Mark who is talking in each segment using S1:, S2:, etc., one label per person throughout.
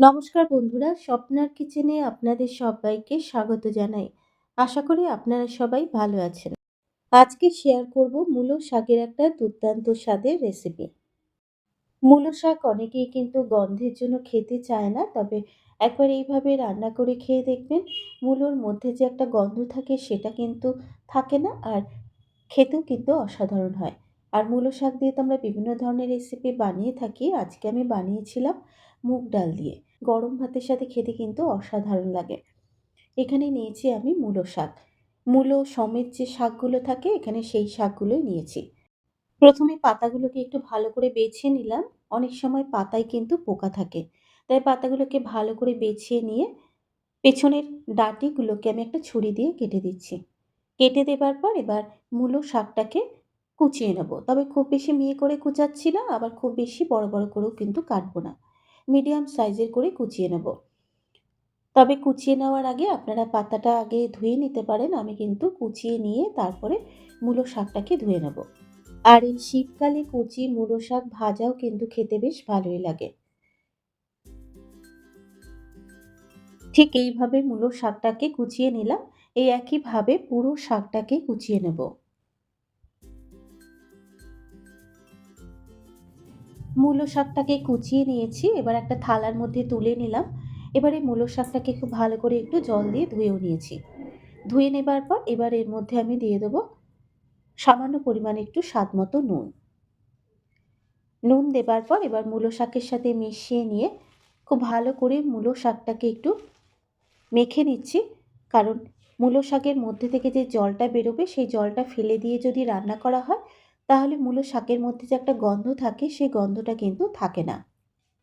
S1: নমস্কার বন্ধুরা, স্বপ্নার কিচেনে আপনাদের সবাইকে স্বাগত জানাই। আশা করি আপনারা সবাই ভালো আছেন। আজকে শেয়ার করব মূলো শাকের একটা দুর্দান্ত স্বাদের রেসিপি মূলো শাক অনেকেই কিন্তু গন্ধের জন্য খেতে চায় না, তবে একবার এইভাবে রান্না করে খেয়ে দেখবেন মূলোর মধ্যে যে একটা গন্ধ থাকে সেটা কিন্তু থাকে না আর খেতেও কিন্তু অসাধারণ হয়। আর মূলো শাক দিয়ে তো আমরা বিভিন্ন ধরনের রেসিপি বানিয়ে থাকি। আজকে আমি বানিয়েছিলাম মুগ ডাল দিয়ে। গরম ভাতের সাথে খেতে কিন্তু অসাধারণ লাগে। এখানে নিয়েছি আমি মূলো শাক। মূলো সমেত যে শাকগুলো থাকে, এখানে সেই শাকগুলোই নিয়েছি। প্রথমে পাতাগুলোকে একটু ভালো করে বেছে নিলাম। অনেক সময় পাতায় কিন্তু পোকা থাকে। তাই পাতাগুলোকে ভালো করে বেছে নিয়ে পেছনের ডাঁটিগুলোকে আমি একটা ছুরি দিয়ে কেটে দিচ্ছি। কেটে দেবার পর এবার মূলো শাকটাকে কুচিয়ে নেব। তবে খুব বেশি মিহি করে কুচাচ্ছি না, আবার খুব বেশি বড় বড় করেও কিন্তু কাটবো না। মিডিয়াম সাইজের করে কুচিয়ে নেব। তবে কুচিয়ে নেওয়ার আগে আপনারা পাতাটা আগে ধুয়ে নিতে পারেন, আমি কিন্তু কুচিয়ে নিয়ে তারপরে মূলো শাকটাকে ধুয়ে নেব। আর এই শীতকালে কুচি, মূলো শাক ভাজাও কিন্তু খেতে বেশ ভালোই লাগে। ঠিক এইভাবে মূলো শাকটাকে কুচিয়ে নিলাম, এই একইভাবে পুরো শাকটাকে কুচিয়ে নেব। মূলো শাকটাকে কুচিয়ে নিয়েছি, এবার একটা থালার মধ্যে তুলে নিলাম। এবার মূলো শাকটাকে খুব ভালো করে একটু জল দিয়ে ধুয়েও নিয়েছি। ধুয়ে নেবার পর এবার এর মধ্যে আমি দিয়ে দেবো সামান্য পরিমাণে একটু স্বাদ মতো নুন। নুন দেবার পর এবার মূলো শাকের সাথে মিশিয়ে নিয়ে খুব ভালো করে মূলো শাকটাকে একটু মেখে নিচ্ছি। কারণ মূলো শাকের মধ্যে থেকে যে জলটা বেরোবে, সেই জলটা ফেলে দিয়ে যদি রান্না করা হয় তাহলে মূলো শাকের মধ্যে যে একটা গন্ধ থাকে, সেই গন্ধটা কিন্তু থাকে না।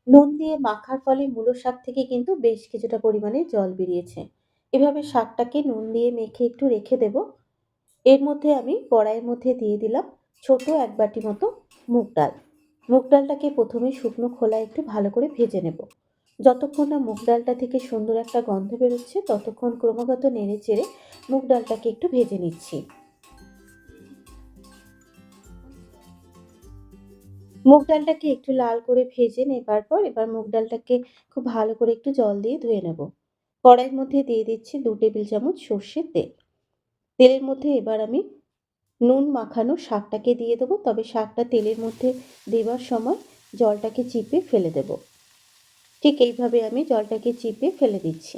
S1: নুন দিয়ে মাখার ফলে মূলো শাক থেকে কিন্তু বেশ কিছুটা পরিমাণে জল বেরিয়েছে। এভাবে শাকটাকে নুন দিয়ে মেখে একটু রেখে দেব। এর মধ্যে আমি কড়াইয়ের মধ্যে দিয়ে দিলাম ছোট এক বাটি মতো মুগ ডাল। মুগ ডালটাকে প্রথমে শুকনো খোলা একটু ভালো করে ভেজে নেব। যতক্ষণ না মুগ ডালটা থেকে সুন্দর একটা গন্ধ বেরোচ্ছে, ততক্ষণ ক্রমাগত নেড়ে চেড়ে মুগ ডালটাকে একটু ভেজে নিচ্ছি। মুগ ডালটাকে একটু লাল করে ভেজে নেবার পর এবার মুগ ডালটাকে খুব ভালো করে একটু জল দিয়ে ধুয়ে নেব। কড়াইয়ের মধ্যে দিয়ে দিচ্ছি দু টেবিল চামচ সর্ষের তেল। তেলের মধ্যে এবার আমি নুন মাখানো শাকটাকে দিয়ে দেবো, তবে শাকটা তেলের মধ্যে দেবার সময় জলটাকে চিপে ফেলে দেব। ঠিক এইভাবে আমি জলটাকে চিপে ফেলে দিচ্ছি।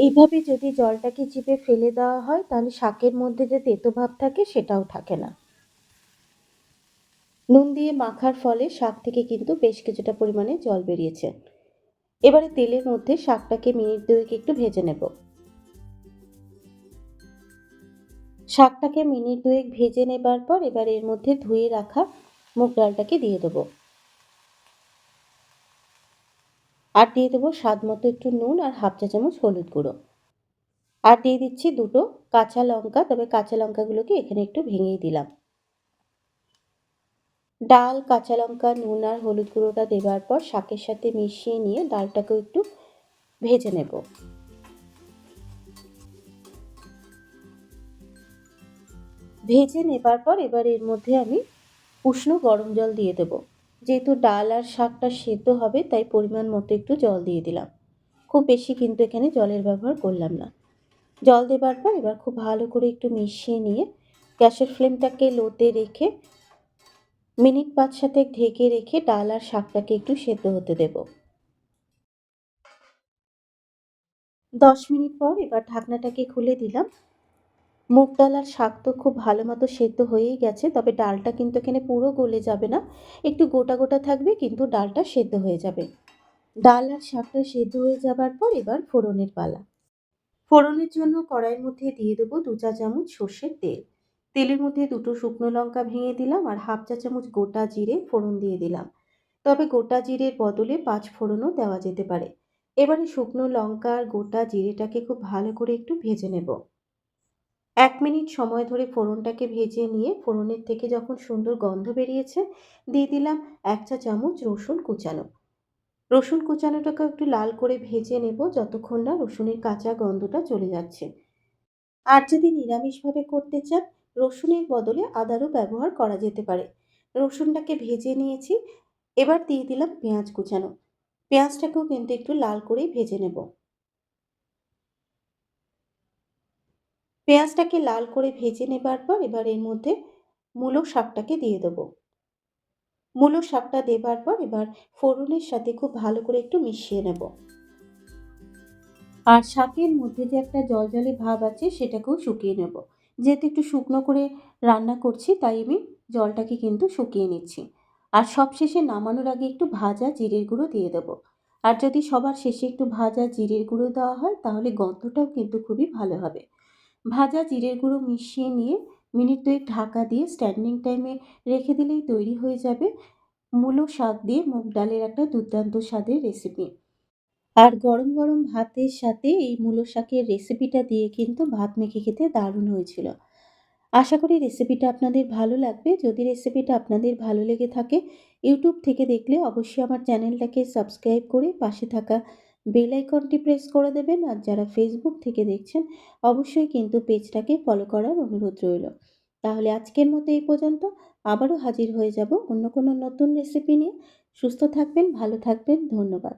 S1: এইভাবে যদি জলটাকে চিপে ফেলে দেওয়া হয়, তাহলে শাকের মধ্যে যে তেতো ভাব থাকে, সেটাও থাকে না। নুন দিয়ে মাখার ফলে শাক থেকে কিন্তু বেশ কিছুটা পরিমাণে জল বেরিয়েছে। এবারে তেলের মধ্যে শাকটাকে মিনিট দুয়েক একটু ভেজে নেব। শাকটাকে মিনিট দুয়েক ভেজে নেবার পর এবার এর মধ্যে ধুয়ে রাখা মুগ ডালটাকে দিয়ে দেবো। আর দিয়ে দেবো স্বাদ মতো একটু নুন আর হাফ চা চামচ হলুদ গুঁড়ো। আর দিয়ে দিচ্ছি দুটো কাঁচা লঙ্কা, তবে কাঁচা লঙ্কাগুলোকে এখানে একটু ভেঙেই দিলাম। ডাল, কাঁচা লঙ্কা, নুন আর হলুদ গুঁড়োটা দেওয়ার পর শাকের সাথে মিশিয়ে নিয়ে ডালটাকেও একটু ভেজে নেব। ভেজে নেবার পর এবার এর মধ্যে আমি উষ্ণ গরম জল দিয়ে দেবো। যেহেতু ডাল আর শাকটা সেদ্ধ হবে, তাই পরিমাণ মতো একটু জল দিয়ে দিলাম। খুব বেশি কিন্তু এখানে জলের ব্যবহার করলাম না। জল দেবার পর এবার খুব ভালো করে একটু মিশিয়ে নিয়ে গ্যাসের ফ্লেমটাকে লোতে রেখে মিনিট পাঁচ সাথে ঢেকে রেখে ডাল আর শাকটাকে একটু সেদ্ধ হতে দেব। দশ মিনিট পর এবার ঢাকনাটাকে খুলে দিলাম। মুগ ডাল আর শাক তো খুব ভালো মতো সেদ্ধ হয়েই গেছে, তবে ডালটা কিন্তু এখানে পুরো গলে যাবে না। একটু গোটা গোটা থাকবে, কিন্তু ডালটা সেদ্ধ হয়ে যাবে। ডাল আর শাকটা সেদ্ধ হয়ে যাবার পর এবার ফোড়নের পালা। ফোড়নের জন্য কড়াইয়ের মধ্যে দিয়ে দেবো দু চা চামচ সর্ষের তেল। তেলের মধ্যে দুটো শুকনো লঙ্কা ভেঙে দিলাম আর হাফ চা চামচ গোটা জিরে ফোড়ন দিয়ে দিলাম। তবে গোটা জিরের বদলে পাঁচ ফোড়নও দেওয়া যেতে পারে। এবারে শুকনো লঙ্কা আর গোটা জিরেটাকে খুব ভালো করে একটু ভেজে নেব। এক মিনিট সময় ধরে ফোড়নটাকে ভেজে নিয়ে ফোড়নের থেকে যখন সুন্দর গন্ধ বেরিয়েছে, দিয়ে দিলাম এক চা চামচ রসুন কুচানো। রসুন কুচানোটাকে একটু লাল করে ভেজে নেব যতক্ষণ না রসুনের কাঁচা গন্ধটা চলে যাচ্ছে। আর যদি নিরামিষভাবে করতে চান রসুনের বদলে আদারও ব্যবহার করা যেতে পারে। রসুনটাকে ভেজে নিয়েছি, এবার দিয়ে দিলাম পেঁয়াজ কুচানো। পেঁয়াজটাকেও কিন্তু একটু লাল করেই ভেজে নেব। পেঁয়াজটাকে লাল করে ভেজে নেবার পর এবার এর মধ্যে মূলো শাকটাকে দিয়ে দেবো। মূলো শাকটা দেবার পর এবার ফোড়নের সাথে খুব ভালো করে একটু মিশিয়ে নেব। আর শাকের মধ্যে যে একটা জলজলে ভাব আছে, সেটাকেও শুকিয়ে নেব। যেহেতু একটু শুকনো করে রান্না করছি, তাই আমি জলটাকে কিন্তু শুকিয়ে নিচ্ছি। আর সব শেষে নামানোর আগে একটু ভাজা জিরের গুঁড়ো দিয়ে দেবো। আর যদি সবার শেষে একটু ভাজা জিরের গুঁড়ো দেওয়া হয়, তাহলে গন্ধটাও কিন্তু খুবই ভালো হবে। ভাজা জিরের গুঁড়ো মিশিয়ে নিয়ে মিনিট দুয়েক ঢাকা দিয়ে স্ট্যান্ডিং টাইমে রেখে দিলেই তৈরি হয়ে যাবে মূলো শাক দিয়ে মুগ ডালের একটা দুর্দান্ত স্বাদের রেসিপি। আর গরম গরম ভাতের সাথে এই মূলো শাকের রেসিপিটা দিয়ে কিন্তু ভাত মেখে খেতে দারুণ হয়েছিল। আশা করি রেসিপিটা আপনাদের ভালো লাগবে। যদি রেসিপিটা আপনাদের ভালো লেগে থাকে ইউটিউব থেকে দেখলে অবশ্যই আমার চ্যানেলটাকে সাবস্ক্রাইব করে পাশে থাকা বেল আইকনটি প্রেস করে দেবেন। আর যারা ফেসবুক থেকে দেখছেন, অবশ্যই কিন্তু পেজটাকে ফলো করার অনুরোধ রইল। তাহলে আজকের মতো এই পর্যন্ত। আবারও হাজির হয়ে যাব অন্য কোনো নতুন রেসিপি নিয়ে। সুস্থ থাকবেন, ভালো থাকবেন। ধন্যবাদ।